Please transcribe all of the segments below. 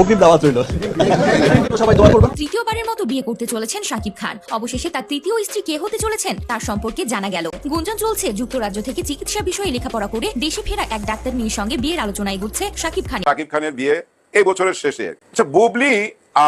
অগ্রিম দাওয়াত রইল। সবাই দোয়া করবেন। তৃতীয়বারের মতো বিয়ে করতে চলেছেন শাকিব খান। অবশেষে তার তৃতীয় স্ত্রী কে হতে চলেছেন তার সম্পর্কে জানা গেল। গুঞ্জন চলছে যুক্তরাজ্য থেকে চিকিৎসা বিষয়ে লেখাপড়া করে দেশে ফেরা এক ডাক্তার মেয়ের সঙ্গে বিয়ের এগোচ্ছে শাকিব খান। শাকিব খানের বিয়ে এই বছরের শেষে। আচ্ছা বুবলি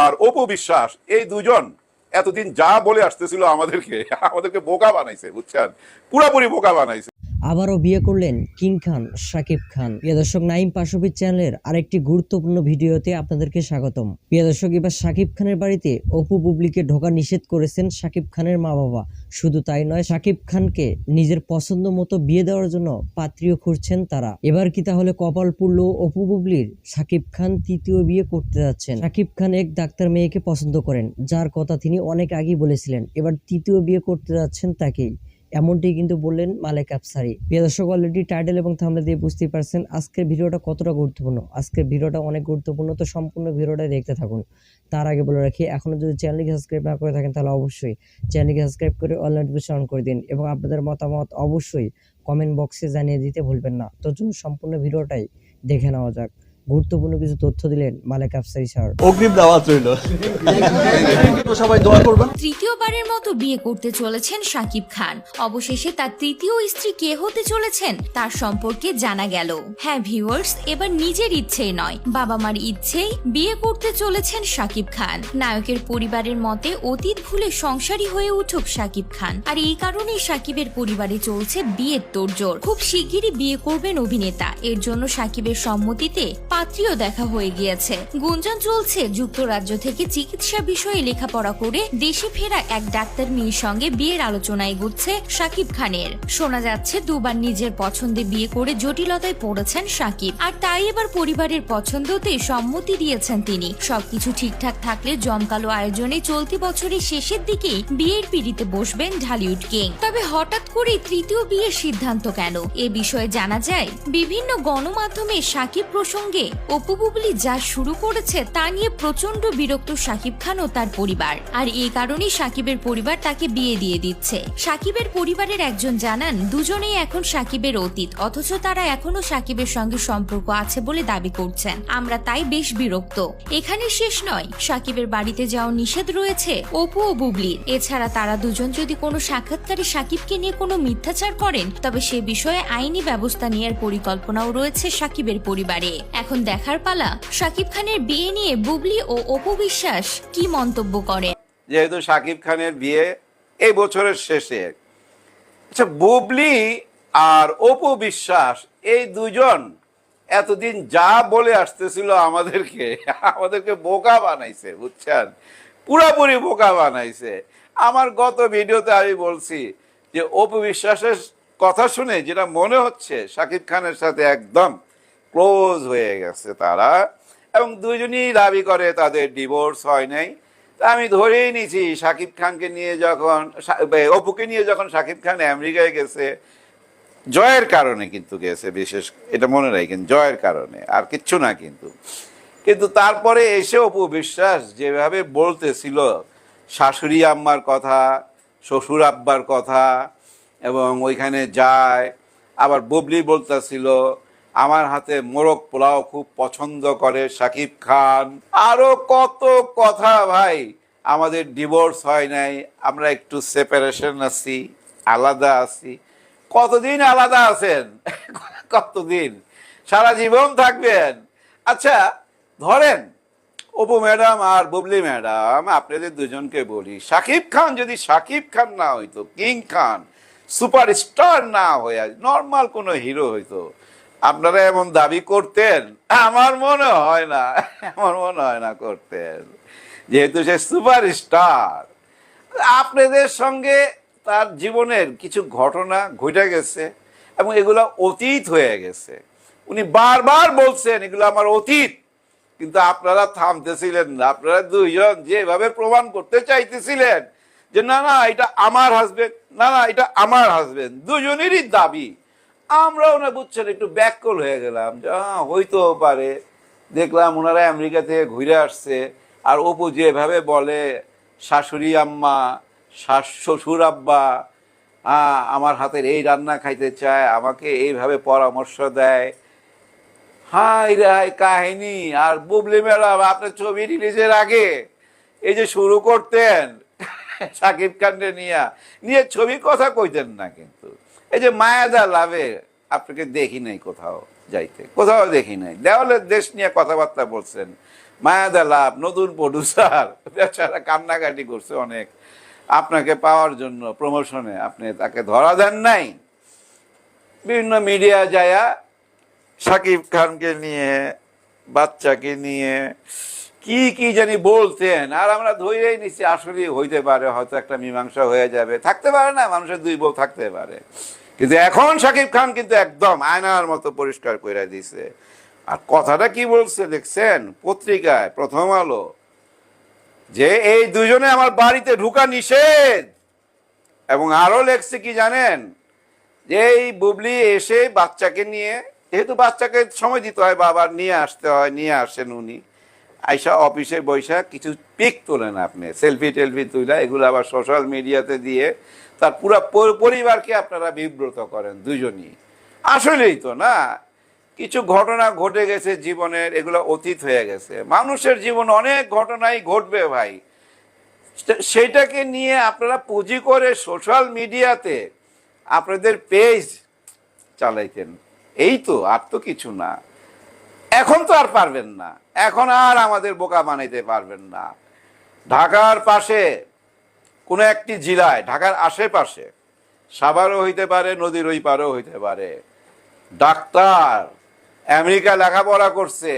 আর অপু বিশ্বাস এই দুজন এতদিন যা বলে আসতেছিল আমাদেরকে আমাদেরকে বোকা বানাইছে বুঝছেন? পুরাপুরি বোকা বানাইছে। আবারও বিয়ে করলেন কিং খান, শাকিব খান। প্রিয় দর্শক নাইম পাশবির চ্যানেলের আরেকটি গুরুত্বপূর্ণ ভিডিওতে আপনাদেরকে স্বাগতম। প্রিয় দর্শক, এবার শাকিব খানের বাড়িতে অপু বুবলিকে ঢোকা নিষেধ করেছেন শাকিব খানের মা বাবা শুধু তাই নয়, শাকিব খানকে নিজের পছন্দ মতো বিয়ে দেওয়ার জন্য পাত্রীও খুঁজছেন তারা। এবার কি তাহলে কপাল পুরল অপু বুবলির? শাকিব খান তৃতীয় বিয়ে করতে যাচ্ছেন। শাকিব খান এক ডাক্তার মেয়েকে পছন্দ করেন, যার কথা তিনি অনেক আগেই বলেছিলেন। এবার তৃতীয় বিয়ে করতে যাচ্ছেন তাকেই। এমনটি কিন্তু বললেন মালেক আফসারি। প্রিয় দর্শক অলরেডি টাইটেল এবং থামলে দিয়ে বুঝতেই পারছেন আজকের ভিডিওটা কতটা গুরুত্বপূর্ণ। আজকের ভিডিওটা অনেক গুরুত্বপূর্ণ, তো সম্পূর্ণ ভিডিওটা দেখতে থাকুন। তার আগে বলে রাখি এখনও যদি চ্যানেলকে সাবস্ক্রাইব না করে থাকেন, তাহলে অবশ্যই চ্যানেলকে সাবস্ক্রাইব করে অল নোটিফিকেশন অন করে দিন এবং আপনাদের মতামত অবশ্যই কমেন্ট বক্সে জানিয়ে দিতে ভুলবেন না। তো চলুন সম্পূর্ণ ভিডিওটাই দেখে নেওয়া যাক। গুরুত্বপূর্ণ কিছু তথ্য দিলেন মালেক আফসারি স্যার। অগ্রিম দাওয়াত রইল। সবাই দোয়া করবেন তৃতীয়বারের মতো বিয়ে করতে চলেছেন সাকিব খান। অবশেষে তার তৃতীয় স্ত্রী কে হতে চলেছেন তার সম্পর্কে জানা গেল। হ্যাঁ ভিউয়ার্স এবার নিজের ইচ্ছেই নয়। বাবা মার ইচ্ছেই বিয়ে করতে চলেছেন সাকিব খান। নায়কের পরিবারের মতে অতীত ভুলে সংসারী হয়ে উঠুক সাকিব খান। আর এই কারণেই সাকিবের পরিবারে চলছে বিয়ের তোড়জোড়। খুব শিগগিরই বিয়ে করবেন অভিনেতা। এর জন্য সাকিবের সম্মতিতে পাত্রীও দেখা হয়ে গিয়েছে। গুঞ্জন চলছে, যুক্তরাজ্য থেকে চিকিৎসা বিষয়ে লেখাপড়া করে দেশে ফেরা এক ডাক্তার মেয়ের সঙ্গে বিয়ের আলোচনায় এগুচ্ছে শাকিব খানের। শোনা যাচ্ছে, দুবার নিজের পছন্দে বিয়ে করে জটিলতায় পড়েছেন সাকিব আর তাই এবার পরিবারের পছন্দতে সম্মতি দিয়েছেন তিনি। সবকিছু ঠিকঠাক থাকলে জমকালো আয়োজনে চলতি বছরের শেষের দিকেই বিয়ের পিড়িতে বসবেন ঢালিউড কিং। তবে হঠাৎ করে তৃতীয় বিয়ের সিদ্ধান্ত কেন? এ বিষয়ে জানা যায়, বিভিন্ন গণমাধ্যমে সাকিব প্রসঙ্গে অপু বুবলি যা শুরু করেছে তা নিয়ে প্রচণ্ড বিরক্ত সাকিব খান ও তার পরিবার। আর এই কারণেই সাকিবের পরিবার তাকে বিয়ে দিয়ে দিচ্ছে। সাকিবের পরিবারের একজন জানান, দুজনেই এখন সাকিবের অতীত, অথচ তারা এখনও সাকিবের সঙ্গে সম্পর্ক আছে বলে দাবি করছেন। আমরা তাই বেশ বিরক্ত। এখানে শেষ নয়, সাকিবের বাড়িতে যাওয়া নিষেধ রয়েছে অপু ও বুবলির এছাড়া তারা দুজন যদি কোনো সাক্ষাৎকারে সাকিবকে নিয়ে কোনো মিথ্যাচার করেন, তবে সে বিষয়ে আইনি ব্যবস্থা নেওয়ার পরিকল্পনাও রয়েছে সাকিবের পরিবারে। এখন দেখার পালা সাকিব খানের বিয়ে নিয়ে বুবলি ও অপু বিশ্বাস কি মন্তব্য করেন যেহেতু শাকিব খানের বিয়ে এই বছরের শেষে। আচ্ছা বুবলি আর অপু বিশ্বাস এই দুজন এতদিন যা বলে আসতেছিল আমাদেরকে আমাদেরকে বোকা বানাইছে, বুঝছেন? পুরাপুরি বোকা বানাইছে। আমার গত ভিডিওতে আমি বলছি যে অপু বিশ্বাসের কথা শুনে যেটা মনে হচ্ছে শাকিব খানের সাথে একদম ক্লোজ হয়ে গেছে তারা এবং দুজনই দাবি করে তাদের ডিভোর্স হয় নাই। তা আমি ধরেই নিয়েছি শাকিব খানকে নিয়ে যখন অপুকে নিয়ে যখন শাকিব খান আমেরিকায় গেছে, জয়ের কারণে কিন্তু গেছে, বিশেষ, এটা মনে রাখেন, জয়ের কারণে, আর কিচ্ছু না কিন্তু। কিন্তু তারপরে এসে অপু বিশ্বাস যেভাবে বলতেছিল, শাশুড়ি আম্মার কথা, শ্বশুর আব্বার কথা, এবং ওইখানে যায়, আবার বুবলি বলতেছিল আমার হাতে মোরগ পোলাও খুব পছন্দ করে শাকিব খান। আরও কত কথা ভাই, আমাদের ডিভোর্স হয় নাই, আমরা একটু সেপারেশন আছি, আলাদা আছি। কতদিন আলাদা আছেন? কতদিন? সারা জীবন থাকবেন। আচ্ছা ধরেন, অপু ম্যাডাম আর বুবলি ম্যাডাম, আপনাদের দুজনকে বলি শাকিব খান যদি শাকিব খান না হইতো, কিং খান, সুপারস্টার না হয়ে নর্মাল কোনো হিরো হইতো আপনারা এমন দাবি করতেন? আমার মনে হয় না, আমার মনে হয় না করতেন। যেহেতু সে সুপারস্টার। আপনাদের সঙ্গে তার জীবনের কিছু ঘটনা ঘটে গেছে এবং এগুলো অতীত হয়ে গেছে। উনি বারবার বলছেন, এগুলো আমার অতীত। কিন্তু আপনারা থামতেছিলেন না। আপনারা দুইজন যেভাবে প্রমাণ করতে চাইতেছিলেন যে, না না, এটা আমার হাজবেন্ড না না, এটা আমার হাজবেন্ড দুজনেরই দাবি। আমরাও না বুঝছেন, একটু ব্যাকল হয়ে গেলাম। যে হ্যাঁ হইতেও পারে। দেখলাম ওনারা আমেরিকা থেকে ঘুরে আসছে। আর অপু যেভাবে বলে, শাশুড়ি আম্মা, শাশ, শ্বশুর আব্বা আমার হাতের এই রান্না খাইতে চায়, আমাকে এইভাবে পরামর্শ দেয়। হাই রাই কাহিনী, আর বুবলি ম্যাডাম, আপনার ছবি রিলিজের আগে এই যে শুরু করতেন, সাকিব খানকে নিয়ে। নিয়ে ছবি কথা কইতেন না কিন্তু। এই যে মায়াদা লাভে আপনাকে দেখি নাই কোথাও যাইতে, কোথাও দেখি নাই। দেওয়ালের দেশ নিয়ে কথাবার্তা বলছেন মায়াদা লাভ, নতুন প্রডিউসার বেচারা কান্নাকাটি করছে অনেক। আপনাকে পাওয়ার জন্য প্রমোশনে আপনি তাকে ধরা দেন নাই। বিভিন্ন মিডিয়া যায়া সাকিব খানকে নিয়ে, বাচ্চাকে নিয়ে, কি কি জানি বলতেন, আর আমরা ধরেই নিচ্ছি আসলে হইতে পারে, হয়তো একটা মীমাংসা হয়ে যাবে। থাকতে পারে না, মানুষের দুই বউ থাকতে পারে। কিন্তু এখন সাকিব খান কিন্তু একদম আয়নার মতো পরিষ্কার করে দিছে। আর কথাটা কি বলছে দেখছেন? পত্রিকায় প্রথম আলো। যে এই দুজনে আমার বাড়িতে ঢুকা নিষেধ। এবং আরও লেখছে কি জানেন? যে এই বুবলি এসে বাচ্চাকে নিয়ে, যেহেতু বাচ্চাকে সময় দিতে হয়, বাবার নিয়ে আসতে হয়, নিয়ে আসেন উনি। আইসা অফিসে বৈশা কিছু পিক তোলেন আপনি সেলফি টেলফি তুলে এগুলো আবার সোশ্যাল মিডিয়াতে দিয়ে তার পুরো পরিবারকে আপনারা বিব্রত করেন দুজনই। আসলেই তো না, কিছু ঘটনা ঘটে গেছে জীবনের, এগুলো অতীত হয়ে গেছে। মানুষের জীবন অনেক ঘটনাই ঘটবে ভাই। সেটাকে নিয়ে আপনারা পুঁজি করে সোশ্যাল মিডিয়াতে আপনাদের পেজ চালাইতেন। এই তো, আর তো কিছু না। এখন তো আর পারবেন না। এখন আর আমাদের বোকা বানাইতে পারবেন না। ঢাকার পাশে কোনো একটি জেলায়, ঢাকার আশেপাশে, সাভারও হইতে পারে, নদীর ওই পারও হইতে পারে, ডাক্তার আমেরিকা লেখাপড়া করছে।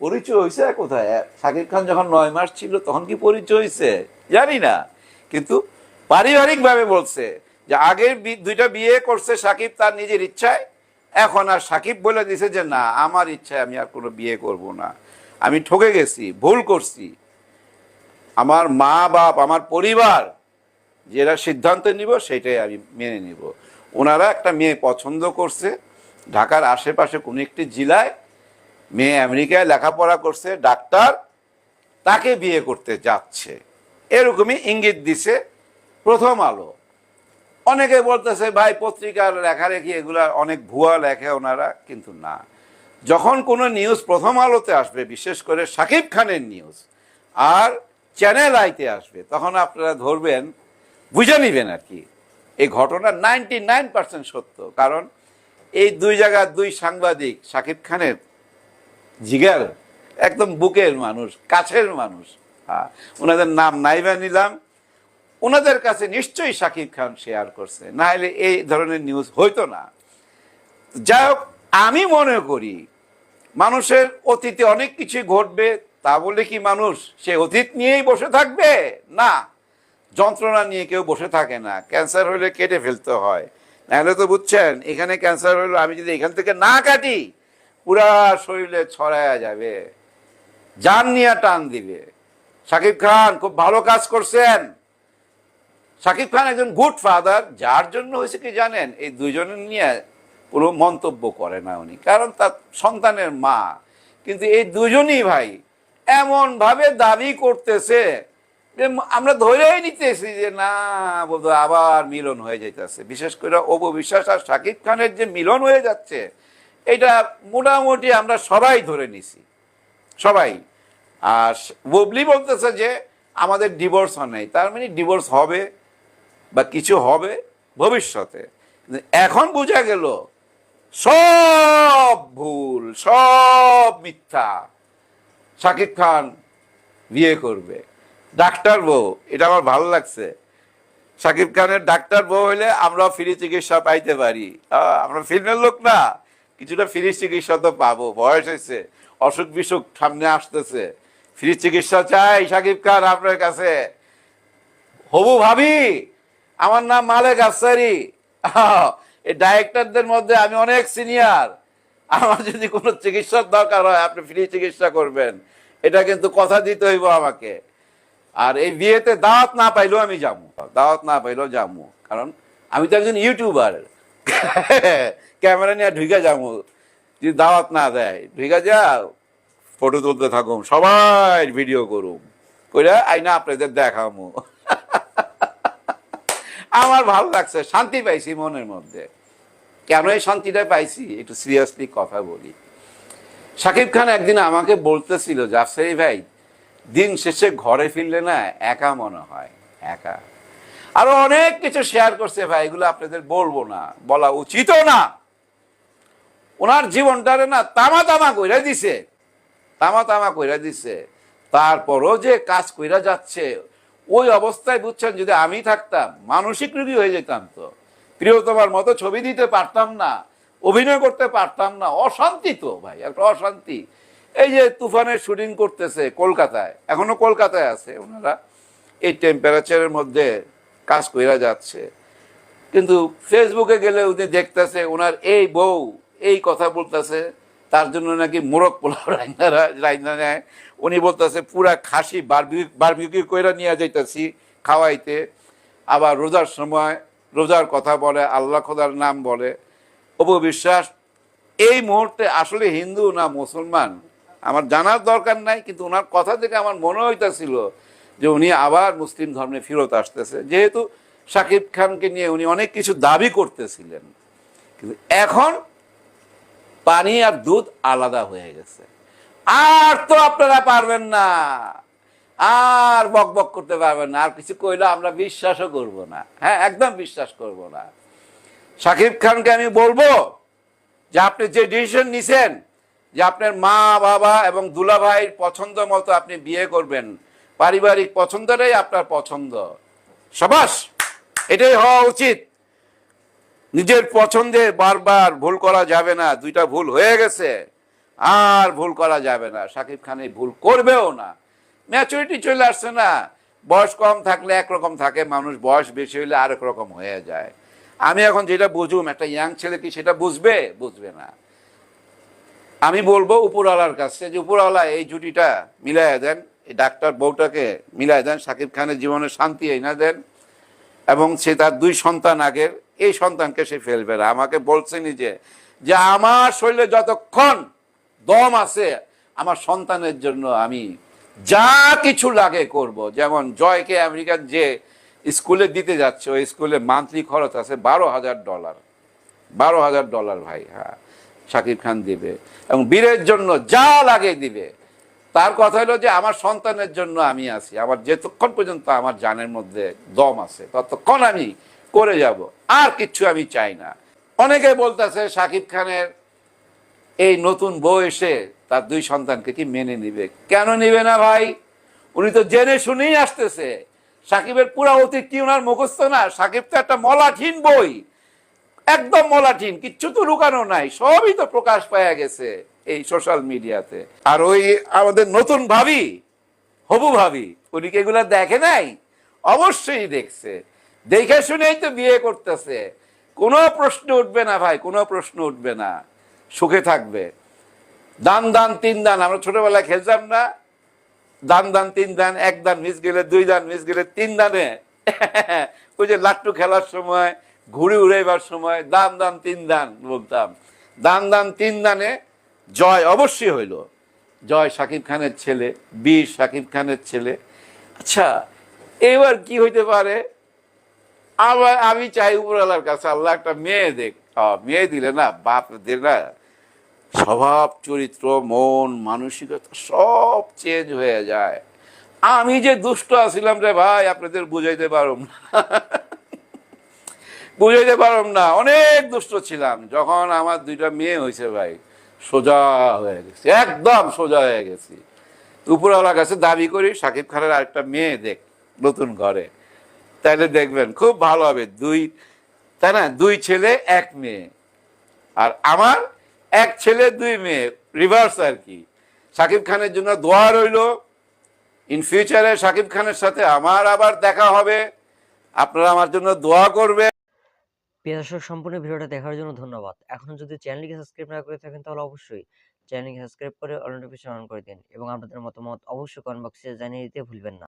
পরিচয় হয়েছে কোথায়? শাকিব খান যখন নয় মাস ছিল, তখন কি পরিচয় হয়েছে জানি না। কিন্তু পারিবারিকভাবে বলছে যে আগের দুইটা বিয়ে করছে সাকিব তার নিজের ইচ্ছায় এখন আর সাকিব বলে দিছে যে, না, আমার ইচ্ছায় আমি আর কোনো বিয়ে করব না। আমি ঠকে গেছি, ভুল করছি। আমার মা বাপ আমার পরিবার যেটা সিদ্ধান্ত নিব, সেটাই আমি মেনে নিব। ওনারা একটা মেয়ে পছন্দ করছে। ঢাকার আশেপাশে কোনো একটি জেলায় মেয়ে আমেরিকায় লেখাপড়া করছে, ডাক্তার, তাকে বিয়ে করতে যাচ্ছে। এরকমই ইঙ্গিত দিছে প্রথম আলো। অনেকে বলতেছে, ভাই, পত্রিকার লেখালেখি এগুলা অনেক ভুয়া লেখে ওনারা। কিন্তু না। যখন কোনো নিউজ প্রথম আলোতে আসবে, বিশেষ করে সাকিব খানের নিউজ, আর চ্যানেল আইতে আসবে, তখন আপনারা ধরবেন, বুঝে নিবেন আর কি। এই ঘটনা নাইনটি নাইন পার্সেন্ট সত্য। কারণ এই দুই জায়গার দুই সাংবাদিক সাকিব খানের জিগার, একদম বুকের মানুষ, কাছের মানুষ। হ্যাঁ ওনাদের নাম নাইবা নিলাম। ওনাদের কাছে নিশ্চয়ই শাকিব খান শেয়ার করছে। না হলে এই ধরনের নিউজ হইতো না। যাই হোক আমি মনে করি মানুষের অতীতে অনেক কিছু ঘটবে, তা বলে কি মানুষ সে অতীত নিয়েই বসে থাকবে? না। যন্ত্রণা নিয়ে কেউ বসে থাকে না। ক্যান্সার হলে কেটে ফেলতে হয়। নাহলে তো বুঝছেন, এখানে ক্যান্সার হলো, আমি যদি এখান থেকে না কাটি, পুরা শরীরে ছড়ায়া যাবে। জান নিয়ে টান দিবে। সাকিব খান খুব ভালো কাজ করছেন। সাকিব খান একজন গুড ফাদার, যার জন্য হয়েছে কি জানেন, এই দুজনের নিয়ে কোনো মন্তব্য করে না উনি। কারণ তার সন্তানের মা। কিন্তু এই দুজনই ভাই এমন ভাবে দাবি করতেছে যে আমরা ধরেই নিতেছি যে, না বোধ আবার মিলন হয়ে যাইতেছে। বিশেষ করে অপু বিশ্বাস আর সাকিব খানের যে মিলন হয়ে যাচ্ছে, এটা মোটামুটি আমরা সবাই ধরে নিছি। সবাই। আর বুবলি বলতেছে যে, আমাদের ডিভোর্স হয় নাই। তার মানে ডিভোর্স হবে বা কিছু হবে ভবিষ্যতে। এখন বোঝা গেল, সব ভুল, সব মিথ্যা শাকিব খান বিয়ে করবে। ডাক্তার বউ, এটা আমার ভালো লাগছে। শাকিব খানের ডাক্তার বউ হইলে আমরা ফ্রি চিকিৎসা পাইতে পারি। আমরা ফিল্মের লোক না, কিছুটা ফ্রি চিকিৎসা তো পাবো। বয়স হয়েছে, অসুখ বিসুখ সামনে আসতেছে। ফ্রি চিকিৎসা চাই শাকিব খান আপনার কাছে। হবু ভাবি আমার নাম মালেক আফসারি। এই ডাইরেক্টরদের মধ্যে আমি অনেক সিনিয়র। আমার যদি কোনো চিকিৎসার দরকার হয়, আপনি ফ্রি চিকিৎসা করবেন। এটা কিন্তু কথা দিতে হইব আমাকে। আর এই বিয়েতে দাওয়াত না পাইলেও আমি যাব। দাওয়াত না পাইলেও যাব। কারণ আমি তো একজন ইউটিউবার। ক্যামেরা নিয়ে ঢুকে যাব। যদি দাওয়াত না দেয়, ঢুকে যাও। ফটো তুলতে থাকুম। সবাই ভিডিও করুম। কইরা আইনা আপনাদের দেখামু। আমার ভালো লাগছে, শান্তি পাইছি মনের মধ্যে। কেন এই শান্তিটা পাইছি? একটু সিরিয়াসলি কথা বলি। শাকিব খান একদিন আমাকে বলতেছিল, জাফসারি ভাই, দিন শেষে ঘরে ফিরলে না একা মনে হয়, একা। আরও অনেক কিছু শেয়ার করছে ভাই, এগুলো আপনাদের বলব না, বলা উচিতও না। ওনার জীবনটারে না তামা তামা কইরা দিছে তামা তামা কইরা দিছে। তারপরও যে কাজ কইরা যাচ্ছে ওই অবস্থায় বুঝছেন, যদি আমি থাকতাম, মানসিক রোগী হয়ে যেতাম তো। প্রিয়তমার মতো ছবি দিতে পারতাম না, অভিনয় করতে পারতাম না। অশান্তি তো ভাই, একটা অশান্তি। এই যে তুফানের শুটিং করতেছে কলকাতায়, এখনও কলকাতায় আছে ওনারা। এই টেম্পারেচারের মধ্যে কাজ কইরা যাচ্ছে। কিন্তু ফেসবুকে গেলে উনি দেখতেছে, ওনার এই বউ এই কথা বলতেছে তার জন্য নাকি মোরগ পোলাও রাইনা রাইনা নেয়। উনি বলতেছে, পুরা খাসি বারবিকিউ কইরা নিয়ে যাইতেছি খাওয়াইতে। আবার রোজার সময় রোজার কথা বলে, আল্লাহ খোদার নাম বলে। অপবিশ্বাস এই মুহূর্তে আসলে হিন্দু না মুসলমান? আমার জানার দরকার নাই, কিন্তু ওনার কথা থেকে আমার মনে হইতেছিল যে উনি আবার মুসলিম ধর্মে ফেরত আসতেছে। যেহেতু শাকিব খানকে নিয়ে উনি অনেক কিছু দাবি করতেছিলেন। কিন্তু এখন পানি আর দুধ আলাদা হয়ে গেছে। আর তো আপনারা পারবেন না। আর বক বক করতে পারবেন না। আর কিছু কইলে আমরা বিশ্বাসও করব না। হ্যাঁ একদম বিশ্বাস করব না। শাকিব খানকে আমি বলব যে আপনি যে ডিসিশন নিছেন যে আপনার মা, বাবা এবং দুলা ভাইয়ের পছন্দ মতো আপনি বিয়ে করবেন, পারিবারিক পছন্দটাই আপনার পছন্দ। সবাস, এটাই হওয়া উচিত। নিজের পছন্দে বারবার ভুল করা যাবে না, দুইটা ভুল হয়ে গেছে, আর ভুল করা যাবে না। শাকিব খান এই ভুল করবেও না। ম্যাচুরিটি চলে আসছে না। বয়স কম থাকলে একরকম থাকে, মানুষ বয়স বেশি হলে আরেক রকম হয়ে যায়। আমি এখন যেটা বুঝুম, একটা ইয়াং ছেলে কি সেটা বুঝবে? বুঝবে না। আমি বলব উপরওয়ালার কাছে যে, উপরওয়ালা, এই জুটিটা মিলাই দেন, এই ডাক্তার বউটাকে মিলাই দেন শাকিব খানের জীবনে শান্তি এনে দেন, এবং সে তার দুই সন্তান আগের এই সন্তানকে সে ফেলবে না। আমাকে বলছে নিজে যে, আমার শরীরে যতক্ষণ দম আছে, আমার সন্তানের জন্য আমি যা কিছু লাগে করব। যেমন জয়কে আমেরিকার যে স্কুলে দিতে যাচ্ছে, ওই স্কুলে মান্থলি খরচ আছে বারো হাজার ডলার। বারো হাজার ডলার ভাই হ্যাঁ শাকিব খান দিবে। এবং বীরের জন্য যা লাগে দিবে। তার কথা হলো যে, আমার সন্তানের জন্য আমি আছি। আমার যেতক্ষণ পর্যন্ত আমার জানের মধ্যে দম আছে, ততক্ষণ আমি করে যাব। আর কিচ্ছু আমি চাই না। অনেকে বলতেছে শাকিব খানের এই নতুন বউ এসে তার দুই সন্তানকে কি মেনে নিবে? কেন নিবে না ভাই? উনি তো জেনে শুনেই আসতেছে। সাকিবের পুরা অতীত কি ওনার মুখস্থ না? সাকিব তো একটা মলাঠীন বই। একদম মলাঠিন, কিচ্ছু তো লুকানো নাই। সবই তো প্রকাশ পাওয়া গেছে এই সোশ্যাল মিডিয়াতে। আর ওই আমাদের নতুন ভাবি, হবু ভাবি, উনি কি এগুলা দেখে নাই? অবশ্যই দেখছে। দেখে শুনেই তো বিয়ে করতেছে। কোনো প্রশ্ন উঠবে না ভাই, কোনো প্রশ্ন উঠবে না। সুখে থাকবে। দান দান, তিন দান, আমরা ছোটবেলায় খেলতাম না। দান দান, তিন দান, এক দান মিস গেলে দুই দান, মিস গেলে তিন দানে। ওই যে লাট্টু খেলার সময়, ঘুড়ি উড়াইবার সময়, দান দান, তিন দান বলতাম। দান দান, তিন দানে জয় অবশ্যই হইল। জয় শাকিব খানের ছেলে, বীর শাকিব খানের ছেলে। আচ্ছা এবার কি হইতে পারে? আবার আমি চাই উপরওয়ালার কাছে, আল্লাহ একটা মেয়ে দেখ। মেয়ে দিলে না, বাপ দিলে না, স্বভাব, চরিত্র, মন, মানসিকতা সব চেঞ্জ হয়ে যায়। আমি যে দুষ্ট আছিলাম রে ভাই, আপনাদের বুঝাইতে পারম না। বুঝাইতে পারম না, অনেক দুষ্ট ছিলাম, যখন আমার দুইটা মেয়ে হয়েছে ভাই, সোজা হয়ে গেছে, একদম সোজা হয়ে গেছি। উপরওয়ালার কাছে দাবি করি, সাকিব খানের আরেকটা মেয়ে দেখ, নতুন ঘরে। তাহলে দেখবেন খুব ভালো হবে। দুই, তাই না? দুই ছেলে, এক মেয়ে। আর আমার এক ছেলে, দুই মেয়ে। রিভার্স আর কি। সাকিব খানের জন্য দোয়া রইল। ইন ফিউচারে সাকিব খানের সাথে আমার আবার দেখা হবে। আপনারা আমার জন্য দোয়া করবে প্রিয় সম্পূর্ণ ভিডিওটা দেখার জন্য ধন্যবাদ। এখন যদি চ্যানেলটিকে সাবস্ক্রাইব না করে থাকেন, তাহলে অবশ্যই চ্যানেলকে সাবস্ক্রাইব করে অল নোটিফিকেশন অন করে দিন এবং আপনাদের মতামত অবশ্যই কমেন্ট বক্সে জানিয়ে দিতে ভুলবেন না।